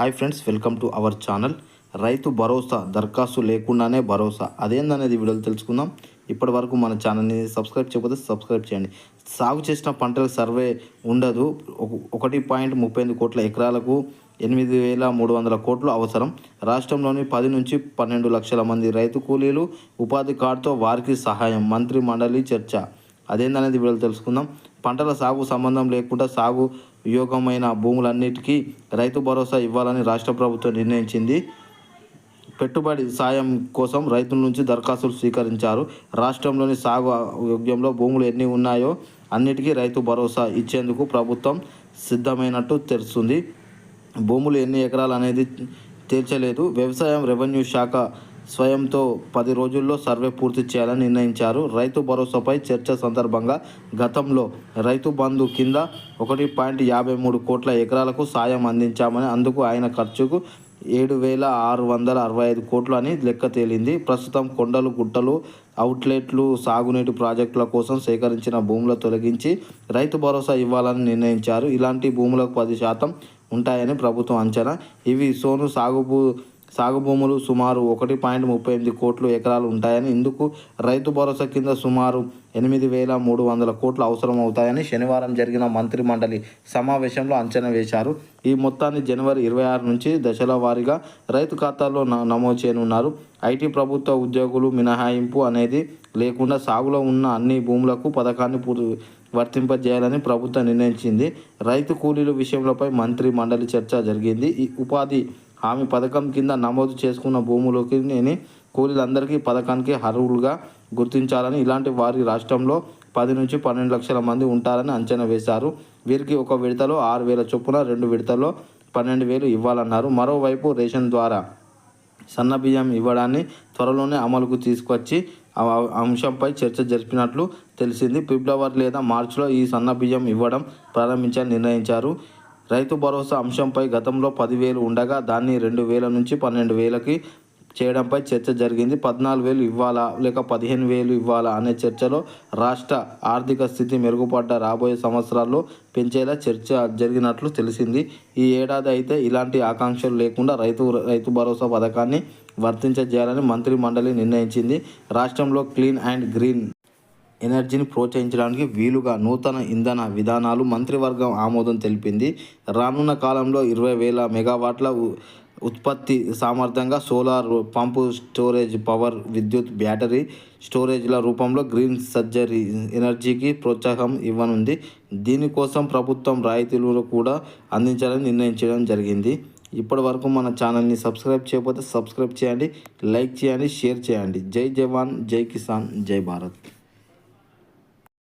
Hi friends welcome to our channel. Rythu Bharosa దరఖాస్తు లేకుండానే భరోసా. అదేందనేది వీడియోలు తెలుసుకుందాం. ఇప్పటి వరకు మన ఛానల్ని సబ్స్క్రైబ్ చేయకపోతే సబ్స్క్రైబ్ చేయండి. సాగు చేసిన పంటల సర్వే ఉండదు. ఒకటి పాయింట్ ముప్పై ఎనిమిది కోట్ల ఎకరాలకు ఎనిమిది వేల మూడు వందల కోట్లు అవసరం. రాష్ట్రంలోని పది నుంచి పన్నెండు లక్షల మంది రైతు కూలీలు ఉపాధి కార్డుతో వారికి సహాయం మంత్రి మండలి చర్చ. అదేందనేది వీళ్ళు తెలుసుకుందాం. పంటల సాగు సంబంధం లేకుండా సాగు యోగమైన భూములన్నిటికీ రైతు భరోసా ఇవ్వాలని రాష్ట్ర ప్రభుత్వం నిర్ణయించింది. పెట్టుబడి సాయం కోసం రైతుల నుంచి దరఖాస్తులు స్వీకరించారు. రాష్ట్రంలోని సాగు యోగ్యంలో భూములు ఎన్ని ఉన్నాయో అన్నిటికీ రైతు భరోసా ఇచ్చేందుకు ప్రభుత్వం సిద్ధమైనట్టు తెలుస్తుంది. భూములు ఎన్ని ఎకరాలు అనేది తేల్చలేదు. వ్యవసాయం రెవెన్యూ శాఖ స్వయంతో పది రోజుల్లో సర్వే పూర్తి చేయాలని నిర్ణయించారు. రైతు భరోసాపై చర్చ సందర్భంగా గతంలో రైతు బంధు కింద ఒకటి పాయింట్ యాభై మూడు కోట్ల ఎకరాలకు సాయం అందించామని అందుకు ఆయన ఖర్చుకు ఏడు వేల ఆరు వందల అరవై ఐదు కోట్లు అని లెక్క తేలింది. ప్రస్తుతం కొండలు గుట్టలు అవుట్లెట్లు సాగునీటి ప్రాజెక్టుల కోసం సేకరించిన భూముల తొలగించి రైతు భరోసా ఇవ్వాలని నిర్ణయించారు. ఇలాంటి భూములకు పది శాతం ఉంటాయని ప్రభుత్వం అంచనా. ఇవి సోను సాగు భూ సాగు భూములు సుమారు ఒకటి పాయింట్ ముప్పై ఎనిమిది కోట్లు ఎకరాలు ఉంటాయని ఇందుకు రైతు భరోసా కింద సుమారు ఎనిమిది వేల మూడు వందల కోట్లు అవసరం అవుతాయని శనివారం జరిగిన మంత్రి మండలి సమావేశంలో అంచనా వేశారు. ఈ మొత్తాన్ని జనవరి ఇరవై ఆరు నుంచి దశల వారీగా రైతు ఖాతాల్లో న- నమోదు చేయనున్నారు. ఐటీ ప్రభుత్వ ఉద్యోగులు మినహాయింపు అనేది లేకుండా సాగులో ఉన్న అన్ని భూములకు పథకాన్ని పూర్తి వర్తింపజేయాలని ప్రభుత్వం నిర్ణయించింది. రైతు కూలీల విషయంలోపై మంత్రి మండలి చర్చ జరిగింది. ఈ ఉపాధి హామీ పథకం కింద నమోదు చేసుకున్న భూములకి నేను కూలీలందరికీ పథకానికి అర్హులుగా గుర్తించాలని ఇలాంటి వారి రాష్ట్రంలో పది నుంచి పన్నెండు లక్షల మంది ఉంటారని అంచనా వేశారు. వీరికి ఒక విడతలో ఆరు వేల చొప్పున రెండు విడతల్లో పన్నెండు వేలు ఇవ్వాలన్నారు. మరోవైపు రేషన్ ద్వారా సన్న బియ్యం ఇవ్వడాన్ని త్వరలోనే అమలుకు తీసుకొచ్చి అంశంపై చర్చ జరిపినట్లు తెలిసింది. ఫిబ్రవరి లేదా మార్చిలో ఈ సన్న బియ్యం ఇవ్వడం ప్రారంభించాలని నిర్ణయించారు. రైతు భరోసా అంశంపై గతంలో పదివేలు ఉండగా దాన్ని రెండు వేల నుంచి పన్నెండు వేలకి చేయడంపై చర్చ జరిగింది. పద్నాలుగు వేలు ఇవ్వాలా లేక పదిహేను వేలు ఇవ్వాలా అనే చర్చలో రాష్ట్ర ఆర్థిక స్థితి మెరుగుపడ్డ రాబోయే సంవత్సరాల్లో పెంచేలా చర్చ జరిగినట్లు తెలిసింది. ఈ ఏడాది అయితే ఇలాంటి ఆకాంక్షలు లేకుండా రైతు రైతు భరోసా పథకాన్ని వర్తించజేయాలని మంత్రి మండలి నిర్ణయించింది. రాష్ట్రంలో క్లీన్ అండ్ గ్రీన్ ఎనర్జీని ప్రోత్సహించడానికి వీలుగా నూతన ఇంధన విధానాలు మంత్రివర్గం ఆమోదం తెలిపింది. రానున్న కాలంలో ఇరవై వేల మెగావాట్ల ఉ- ఉత్పత్తి సామర్థ్యంగా సోలార్ పంపు స్టోరేజ్ పవర్ విద్యుత్ బ్యాటరీ స్టోరేజ్ల రూపంలో గ్రీన్ సర్జరీ ఎనర్జీకి ప్రోత్సాహం ఇవ్వనుంది. దీనికోసం ప్రభుత్వం రాయితీలు కూడా అందించాలని నిర్ణయించడం జరిగింది. ఇప్పటి వరకు మన ఛానల్ని సబ్స్క్రైబ్ చేయకపోతే సబ్స్క్రైబ్ చేయండి లైక్ చేయండి షేర్ చేయండి. జై జవాన్ జై కిసాన్ జై భారత్.